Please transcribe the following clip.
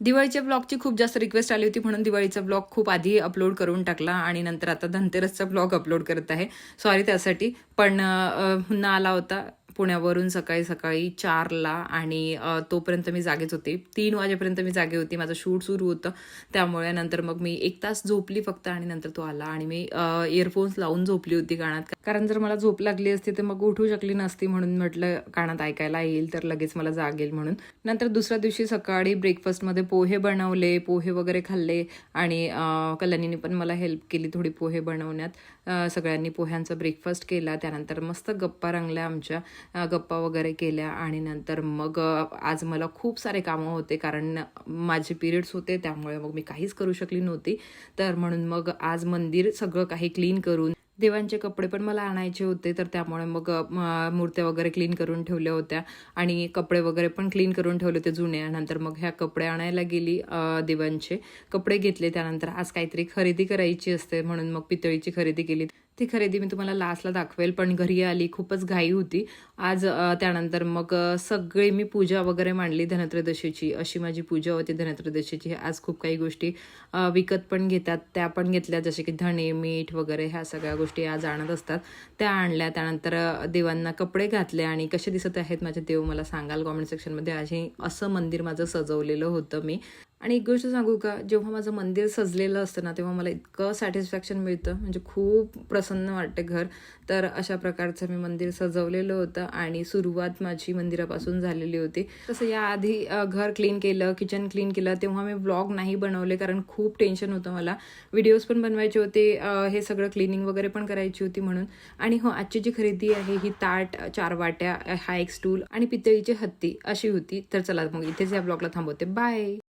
दिवाळीच्या ब्लॉगची खूप जास्त रिक्वेस्ट आली होती म्हणून दिवाळीचा ब्लॉग खूप आधी अपलोड करून टाकला आणि नंतर आता धनतेरसचा ब्लॉग अपलोड करत आहे. सॉरी त्यासाठी पण पुन्हा आला होता. पुण्यावरून सकाळी सकाळी चारला आणि तोपर्यंत मी जागेच होते. तीन वाजेपर्यंत मी जागे होती. माझं शूट सुरू होतं. त्यामुळे नंतर मग मी एक तास झोपली फक्त आणि नंतर तो आला आणि मी इयरफोन्स लावून झोपली होती कानात कारण जर मला झोप लागली असती तर मग उठू शकली नसती म्हणून म्हटलं कानात ऐकायला येईल तर लगेच मला जागेल म्हणून. नंतर दुसऱ्या दिवशी सकाळी ब्रेकफास्टमध्ये पोहे बनवले पोहे वगैरे खाल्ले आणि अ, कल्याणीने पण मला हेल्प केली थोडी पोहे बनवण्यात. सगळ्यांनी पोह्यांचा ब्रेकफास्ट केला. त्यानंतर मस्त गप्पा रंगल्या आमच्या. गप्पा वगैरे केल्या आणि नंतर मग आज मला खूप सारे कामं होते कारण माझे पिरियड्स होते त्यामुळे मग मी काहीच करू शकली नव्हती. तर म्हणून मग आज मंदिर सगळं काही क्लीन करून देवांचे कपडे पण मला आणायचे होते तर त्यामुळे मग मूर्त्या वगैरे क्लीन करून ठेवल्या होत्या आणि कपडे वगैरे पण क्लीन करून ठेवले होते जुने. नंतर मग ह्या कपडे आणायला गेली देवांचे. कपडे घेतले त्यानंतर आज काहीतरी खरेदी करायची असते म्हणून मग पितळीची खरेदी केली. ती खरेदी मी तुम्हाला लास्टला दाखवेल. पण घरी आली खूपच घाई होती. आज त्यानंतर मग सगळी मी पूजा वगैरे मांडली धनत्रयोदशीची. अशी माझी पूजा होती धनत्रयोदशीची. आज खूप काही गोष्टी विकत पण घेतात. त्या पण घेतल्या. जसे की धणे मीठ वगैरे ह्या सगळ्या गोष्टी आज आणत असतात. त्या आणल्या. त्यानंतर देवांना कपडे घातले आणि कसे दिसत आहेत माझे देव मला सांगाल कॉमेंट सेक्शनमध्ये आज असं मंदिर माझं सजवलेलं होतं मी. आणि एक गोष्ट सांगू का जेव्हा माझं मंदिर सजलेलं असतं ना तेव्हा मला इतकं सॅटिस्फॅक्शन मिळतं म्हणजे खूप प्रसन्न वाटते घर. तर अशा प्रकारचं मी मंदिर सजवलेलं होतं आणि सुरुवात माझी मंदिरापासून झालेली होती. तसं याआधी घर क्लीन केलं किचन क्लीन केलं तेव्हा मी ब्लॉग नाही बनवले कारण खूप टेन्शन होतं मला. व्हिडिओज पण बनवायचे होते हे सगळं क्लिनिंग वगैरे पण करायची होती म्हणून. आणि हो आजची जी खरेदी आहे ही ताट चार वाट्या हा एक स्टूल आणि पितळीची हत्ती अशी होती. तर चला मग इथेच या ब्लॉगला थांबवते. बाय